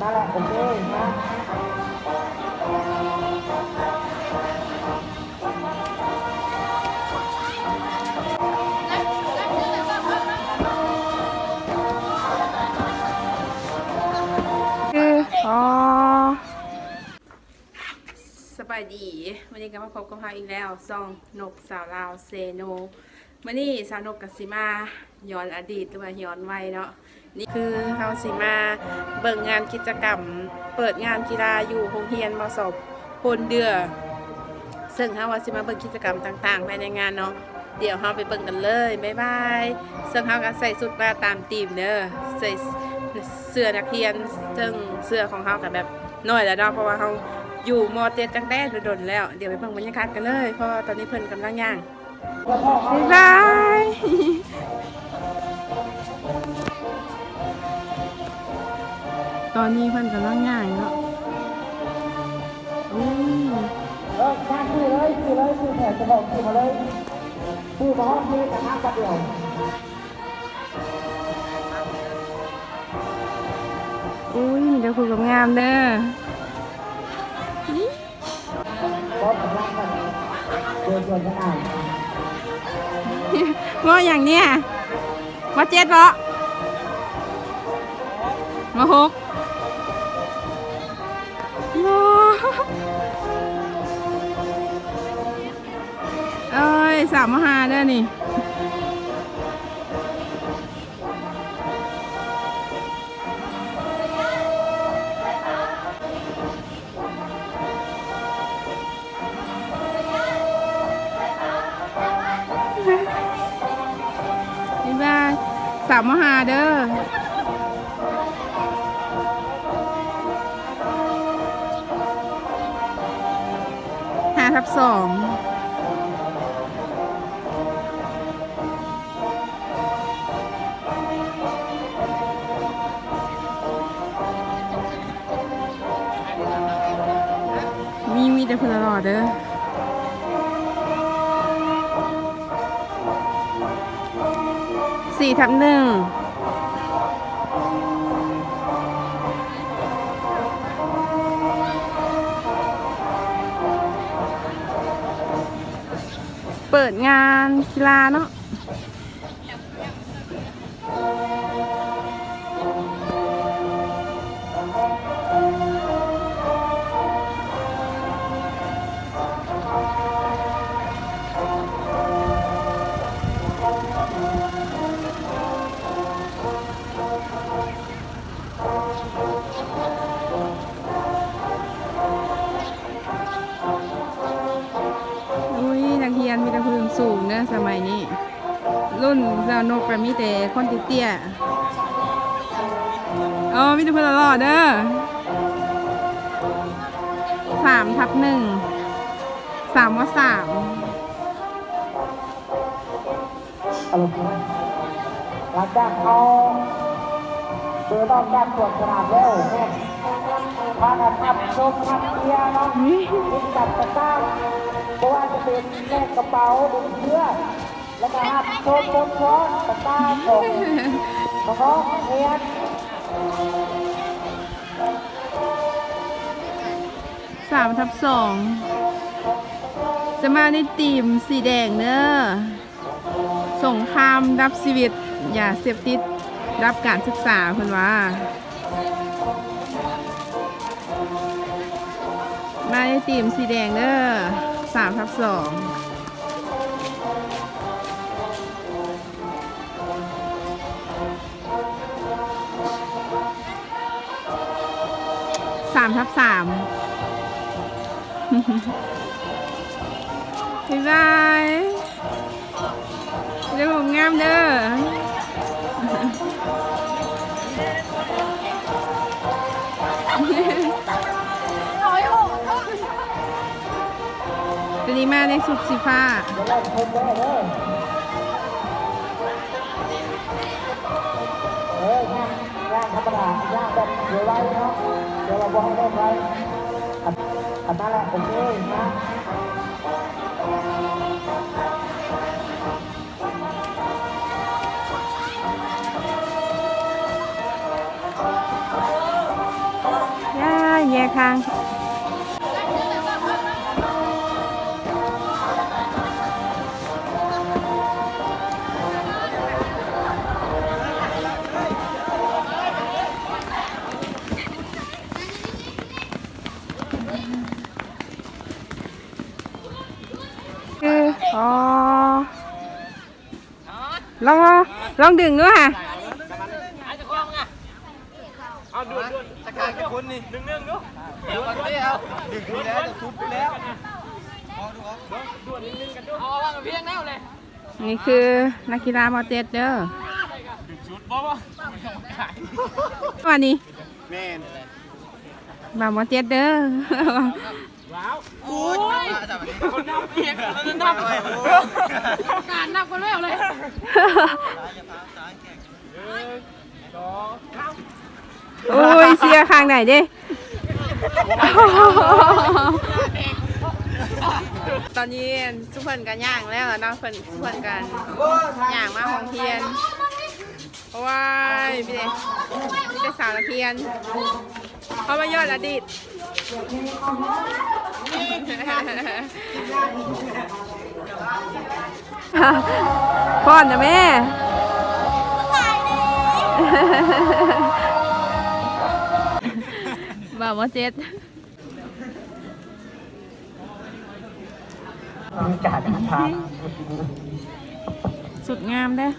นั่นแหละโอเคนะคืออ๋อสบายดี วันนี้ก็มาพบกับพาอีกแล้วซองนกสาวลาวเซโนวันนี้สาวนกกับสิมา ย้อนอดีตหรือว่าย้อนวัยเนาะนี่คือเฮาสิมาเบิ่งงานกิจกรรม เปิดงานกีฬาอยู่โรงเรียนมสอบพลเดือ ซึ่งเฮาว่าสิมาเบิ่งกิจกรรมต่างๆภายในงานเนาะเดี๋ยวเฮาไปเบิ่งกันเลยบ๊ายบายซึ่งเฮาก็ใส่ชุดมาตามธีมเด้อใส่เสื้อนักเรียนซึ่งเสื้อของเฮาก็แบบน้อยแล้วเนาะเพราะว่าเฮาอยู่มอเจ็ดตั้งแต่โดนแล้ว เดี๋ยวไปเบิ่งบรรยากาศกันเลย เพราะตอนนี้เพิ่นกำลังย่างบ๊ายบาย ตอนนี้เพิ่นกำลังย่างเนาะอู้เออมาคือเลยคือเลยคือแผนจะบอกคือมาเลยคือมาห้องนี้นะฮะกันเดียวอุ้ยมีแต่คุยกับงามเด้อพร้อมกำลังกันเดินชวนกันอ่านงออย่างเนี้ย มาเจ็ดเหรอมาหกเอ้ยสามมหาได้นี่ สามมหาเด้อห้าทับสองมีมีแต่พลรอเด้อ สี่ทับหนึ่งเปิดงานกีฬาเนาะานกก็มีแต่คนเตี้ยๆอ๋อมีแต่พื้นหล่อเด้อสามทับหนึ่งสามว่าสามอารมณ์ดีหลังจากเขาเดินรอบแก้ตรวจสนามแล้วพากันทับชมทับเทียเนาะอุ๊ยยิงจับตะก้าเพราะว่าจะเป็นแม่กระเป๋าดึงเสื้อแล้วก็ ชมบนช้อนตะกร้าของของเทียนสามทับสองจะมาในทีมสีแดงเนอะสงครามรับชีวิต อย่าเสพติดรับการศึกษาเพิ่นว่ามาในทีมสีแดงเด้อสามทับสองามทับสามบ๊ายบายเรื่องของงามเด้อตัวนี้มาในสุดสีฟ้า แบบเดี๋ยวไว้เนาะเดี๋ยวเราบอกให้ได้ไว้อันอันนั้นแหละโอเคนะยกข้าง อ๋อลองลองดึงด้วยค่ะตะการกับคนนี่ดึงนึ่งดูเดี๋ยวมันไม่เอาดึงไปแล้วจะทุบไปแล้วเอาดูเอาด่วนหนึ่งหนึ่งกันดูเอาว่างเพียงแนวเลยนี่คือนักกีฬามอเตสเด้อชุดบ่บ่วันนี้แม่นบาวมอเตสเด้อ โอ้ยจับแบบนี้คนนับเพียงคนนับการนับคนแล้วเลยโอ้ยเสียข้างไหนเด้ตอนนี้ทุกคนกันย่างแล้วเนาะเพิ่นทุกคนกันย่างมาของเทียน เพราะว่าพี่เด้พี่เด้สาวนักเทียนเขามายอดอดีตพ่อนนะแม่ บ่าวว่าเจ็ดมีการทางสุดงามเด้อ